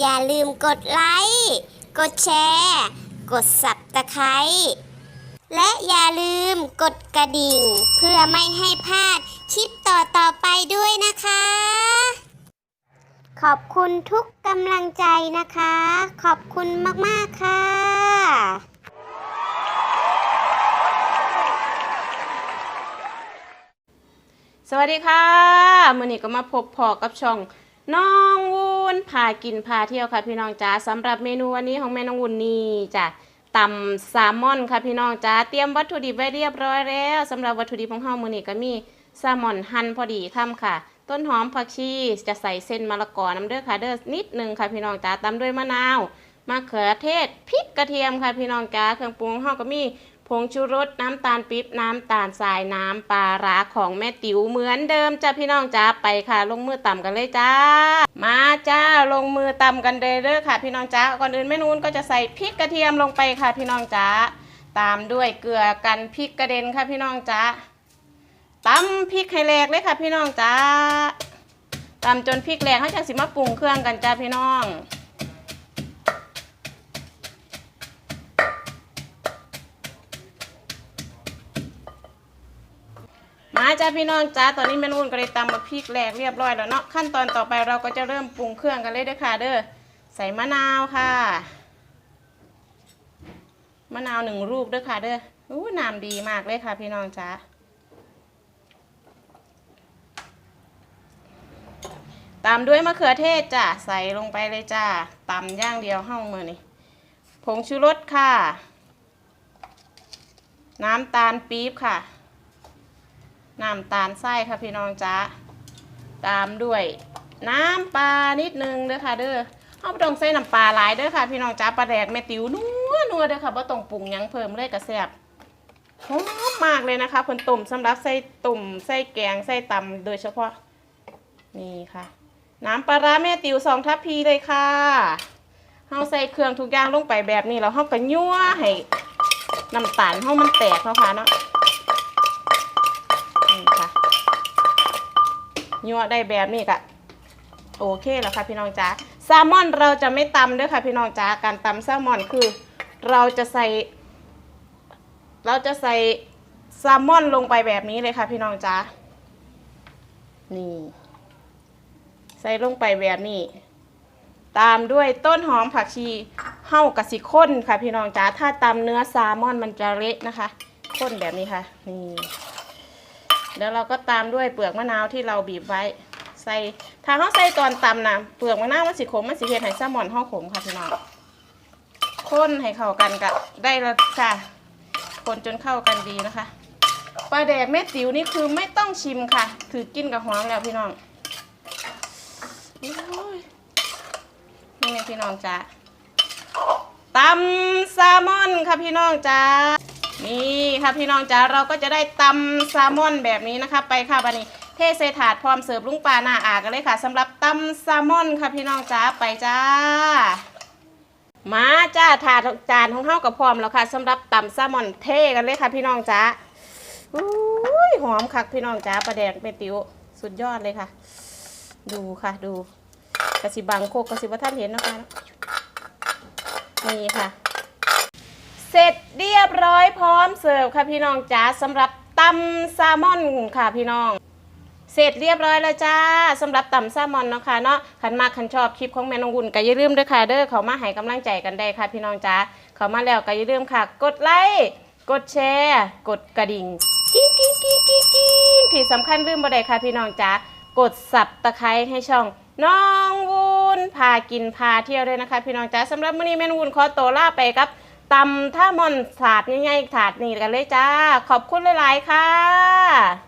อย่าลืมกดไลค์ กดแชร์ กดสับตะไคร้และอย่าลืมกดกระดิ่ง เพื่อไม่ให้พลาดคลิปต่อต่อๆไปด้วยนะคะ ขอบคุณทุกกำลังใจนะคะ ขอบคุณมาก ๆ ค่ะสวัสดีค่ะมื่อนี้ก็มาพบพอกับช่องน้อง วุ้นพากินพาเที่ยวค่ะพี่น้องจ้าสำหรับเมนูวันนี้ของแม่น้องวุ้นนี่จ้ะตำแซลมอนค่ะพี่น้องจ้าเตรียมวัตถุดิบไว้เรียบร้อยแล้วสำหรับวัตถุดิบของเฮามื้อนี้ก็มีแซลมอนหั่นพอดีค่ำค่ะ ต้นหอมผักชีจะใส่เส้นมะละกอน้ำเด้อค่ะเด้อนิดหนึงค่ะพี่น้องจ้าตามด้วยมะนาวมะเขือเทศพริกกระเทียมค่ะพี่น้องจ้าเครื่องปรุงของเฮาก็มี ผงชูรสน้ำตาลปี๊บน้ำตาลทรายน้ำปลาร้าของแม่ติ๋วเหมือนเดิมจ้าพี่น้องจ้าไปค่ะ ลงมือตำกันเลยจ้า มาจ้าลงมือตำกันเลยเด้อค่ะ พี่น้องจ้าก่อนอื่นแม่นูนก็จะใส่พริกกระเทียมลงไปค่ะ พี่น้องจ้าตามด้วยเกลือกันพริกกระเด็นค่ะพี่น้องจ้าตำพริกให้แหลกเลยค่ะ พี่น้องจ้าตำจนพริกแหลกเขาจะสิมาปรุงเครื่องกันจ้าพี่น้อง จ้าพี่น้องจ้าตอนนี้แม่นุ่นก็เลยตำมาพริกแหลกเรียบร้อยแล้วเนาะขั้นตอนต่อไปเราก็จะเริ่มปรุงเครื่องกันเลยเด้อค่ะเด้อใส่มะนาวค่ะมะนาวหนึ่งลูกเด้อค่ะเด้ออู้น้ำดีมากเลยค่ะ พี่น้องจ้าตามด้วยมะเขือเทศจ้ะใส่ลงไปเลยจ้าตำย่างเดียวห้องมือนี่ผงชูรสค่ะ น้ำตาลปี๊บค่ะ น้ำตาลไส้ค่ะพี่น้องจ้าตามด้วยน้ำปลานิดนึงเด้อค่ะเด้อเอาบ่ต้องใส่น้ำปลาหลายเด้อค่ะ พี่น้องจ้าปลาแดกแม่ติ๋วนัวนัวเด้อค่ะบ่ต้องปรุงยังเพิ่มเลยกระแซบหอมมากเลยนะคะเพิ่นต้มสำหรับใส่ตุ่มใส่แกงใส่ตำโดยเฉพาะนี่ค่ะ น้ำปลาร้าแม่ติ๋วสองทัพพีเลยค่ะเฮาใส่เครื่องทุกอย่างลงไปแบบนี้แล้วเฮาก็ยั่วให้น้ำตาลเฮามันแตกเนาะค่ะเนาะ ยั่วได้แบบนี้ก็โอเคแล้วค่ะพี่น้องจ๋าแซลมอนเราจะไม่ตำด้วยค่ะพี่น้องจ๋าการตำแซลมอนคือ เราจะใส่ เราจะใส่แซลมอนลงไปแบบนี้เลยค่ะพี่น้องจ๋านี่ ใส่ลงไปแบบนี้ ตามด้วยต้นหอมผักชีเห่ากะสิข้นค่ะพี่น้องจ๋าถ้าตำเนื้อแซลมอนมันจะเละนะคะข้นแบบนี้ค่ะ นี่ แล้วเราก็ตามด้วยเปลือกมะนาวที่เราบีบไว้ ใส่ถ้าเขาใส่ตอนตำนะเปลือกมะนาวมันสิขมมันสิเฮ็ดให้แซลมอนห่อขมค่ะพี่น้องคนให้เข้ากันกับได้แล้วค่ะคนจนเข้ากันดีนะคะปลาแดกเม็ดติ๋วนี่คือไม่ต้องชิมค่ะ ถือกินกับหอมแล้วพี่น้องนี่ไงพี่น้องจ้าตำแซลมอนค่ะพี่น้องจ้า นี่ค่ะพี่น้องจ๋าเราก็จะได้ตำแซลมอนแบบนี้นะคะ ไปค่ะบันนี้เทใส่ถาดพร้อมเสิร์ฟลุงปลาหน้าอากันเลยค่ะสำหรับตำแซลมอนค่ะพี่น้องจ๋าไปจ้า มาจ้าถาดจานของเฮากับพร้อมแล้วค่ะสำหรับตำแซลมอนเทกันเลยค่ะพี่น้องจ๋าอุ้ยหอมคักพี่น้องจ๋าปลาแดงเป็นติ๋วสุดยอดเลยค่ะ ดูค่ะดูกระสิบังโคกกระสิบท่านเห็นนะคะนี่ค่ะ เสร็จเรียบร้อยพร้อมเสิร์ฟค่ะพี่น้องจ๋าสำหรับตำแซลมอนค่ะพี่น้อง เสร็จเรียบร้อยแล้วจ้าสำหรับตำแซลมอนเนาะค่ะเนาะขันมากขันชอบคลิปของแม่น้องวุ่นก็อย่าลืมด้วยค่ะเด้อเขามาให้กำลังใจกันได้ค่ะพี่น้องจ๋าเขามาแล้วก็อย่าลืมค่ะ กดไลค์กดแชร์ กดกระดิ่งกิ้งกิ้งกิ้งกิ้งกิ้งที่สำคัญลืมบ่ได้ค่ะพี่น้องจ๋ากดสับตะไคร้ให้ช่องน้องวุ้นพากินพาเที่ยวด้วยนะคะ พี่น้องจ๋าสำหรับมื้อนี้แม่นงวุ้นขอตัวลาไปครับ ตำท่ามอนถาดง่ายๆถาดนี้กันเลยจ้า ขอบคุณหลายๆค่ะ